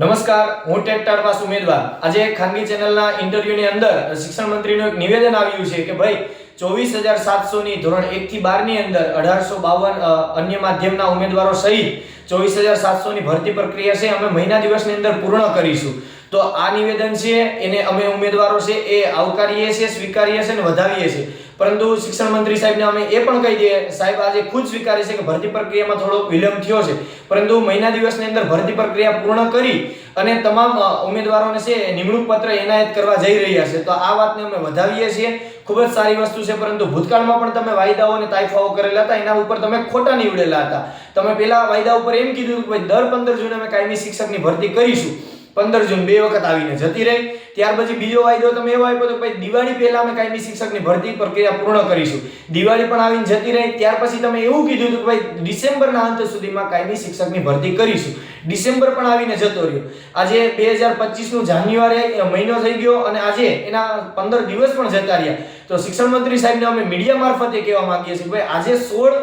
નમસ્કાર, હું ટેક ટાળવાસ ઉમેદવાર આજે ખાનગી ચેનલના ઇન્ટરવ્યુની અંદર શિક્ષણ મંત્રીનું એક નિવેદન આવ્યું છે કે ભાઈ, ચોવીસ હજાર સાતસો ની ધોરણ એક થી બારની અંદર અઢારસો બાવન અન્ય માધ્યમના ઉમેદવારો સહિત ચોવીસ હજાર સાતસો ની ભરતી પ્રક્રિયા છે. અમે મહિના દિવસની અંદર પૂર્ણ કરીશું. તો આ નિવેદન છે, એને અમે ઉમેદવારો છે, એ આવકારીએ છીએ, સ્વીકારીએ છીએ અને વધાવીએ છીએ. પરંતુ શિક્ષણ મંત્રી સાહેબને અમે એ પણ કહી દઈએ, સાહેબ આજે ખુદ સ્વીકારે છે કે ભરતી પ્રક્રિયામાં થોડો વિલંબ થયો છે. પરંતુ મહિના દિવસની અંદર ભરતી પ્રક્રિયા પૂર્ણ કરી અને તમામ ઉમેદવારોને છે, નિમણૂક પત્ર એનાયત કરવા જઈ રહ્યા છે. તો આ વાતને અમે વધાવીએ છીએ. ખૂબ જ સારી વસ્તુ છે, પરંતુ ભૂતકાળમાં પણ તમે વાયદાઓ અને તાઇફાઓ કરેલા હતા, એના ઉપર તમે ખોટા નીવડેલા હતા. તમે પેલા વાયદા ઉપર એમ કીધું કે ભાઈ દર પંદર જૂને અમે કાયમી શિક્ષકની ભરતી કરીશું. પંદર જૂન બે વખત આવીને જતી રહી. ત્યાર પછી બીજો વાયદો તમે એવો આપ્યો તો ભાઈ દિવાળી પહેલા અમે કાયમી શિક્ષકની ભરતી પ્રક્રિયા પૂર્ણ કરીશું. દિવાળી પણ આવીને જતી રહી. ત્યાર પછી તમે એવું કીધું હતું કે ભાઈ ડિસેમ્બરના અંત સુધીમાં કાયમી શિક્ષકની ભરતી કરીશું. ડિસેમ્બર પણ આવીને જતો રહ્યો. આજે બે હજાર પચીસનું જાન્યુઆરી મહિનો થઈ ગયો અને આજે એના પંદર દિવસ પણ જતા રહ્યા. તો શિક્ષણ મંત્રી સાહેબને અમે મીડિયા મારફતે કહેવા માંગીએ છીએ ભાઈ આજે સોળ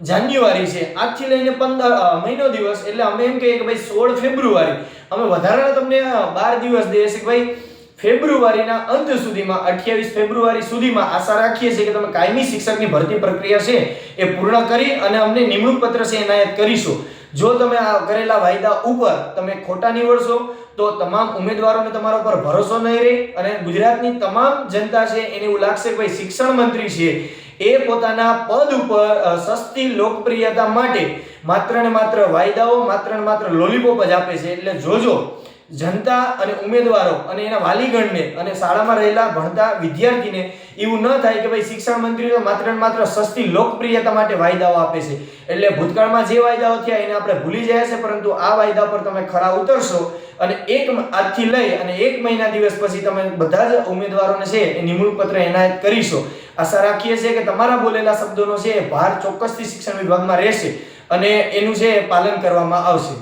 જાન્યુઆરી છે. આજથી લઈને પંદર મહિનો દિવસ, એટલે અમે એમ કહીએ કે ભાઈ સોળ ફેબ્રુઆરી. અમે વધારાના તમને બાર દિવસ દઈએ છીએ કે ભાઈ ફેબ્રુઆરીના અંત સુધીમાં, અઠ્યાવીસ ફેબ્રુઆરી સુધીમાં આશા રાખીએ છીએ કે તમે કાયમી શિક્ષકની ભરતી પ્રક્રિયા છે એ પૂર્ણ કરી અને અમને નિમણૂક પત્ર છે એનાયત કરીશું. જો તમે આ કરેલા વાયદા ઉપર તમે ખોટા નીવડશો, તો તમામ ઉમેદવારોને તમારા ઉપર ભરોસો નહીં રહે અને ગુજરાતની તમામ જનતા છે એને એવું લાગશે કે ભાઈ શિક્ષણ મંત્રી છે. એ પોતાના પદ ઉપર સસ્તી, લોકપ્રિયતા માટે માત્ર ને માત્ર વાયદાઓ, માત્ર ને માત્ર લોલીપોપ જ આપે છે. એટલે જોજો, જનતા અને ઉમેદવારો અને એના વાલીગણને અને શાળામાં રહેલા ભણતા વિદ્યાર્થીને એવું ન થાય કે ભાઈ શિક્ષણ મંત્રી તો માત્ર ને માત્ર સસ્તી, લોકપ્રિયતા માટે વાયદાઓ આપે છે. એટલે ભૂતકાળમાં જે વાયદાઓ થયા એને આપણે ભૂલી જાય છે, પરંતુ આ વાયદા પર તમે ખરા ઉતરશો અને એક આજથી લઈ અને એક મહિના દિવસ પછી તમે બધા જ ઉમેદવારોને છે એ નિમણૂક પત્ર એનાયત કરીશો. આશા રાખીએ છીએ કે તમારા બોલેલા શબ્દોનો છે ભાર ચોક્કસથી શિક્ષણ વિભાગમાં રહેશે અને એનું છે પાલન કરવામાં આવશે.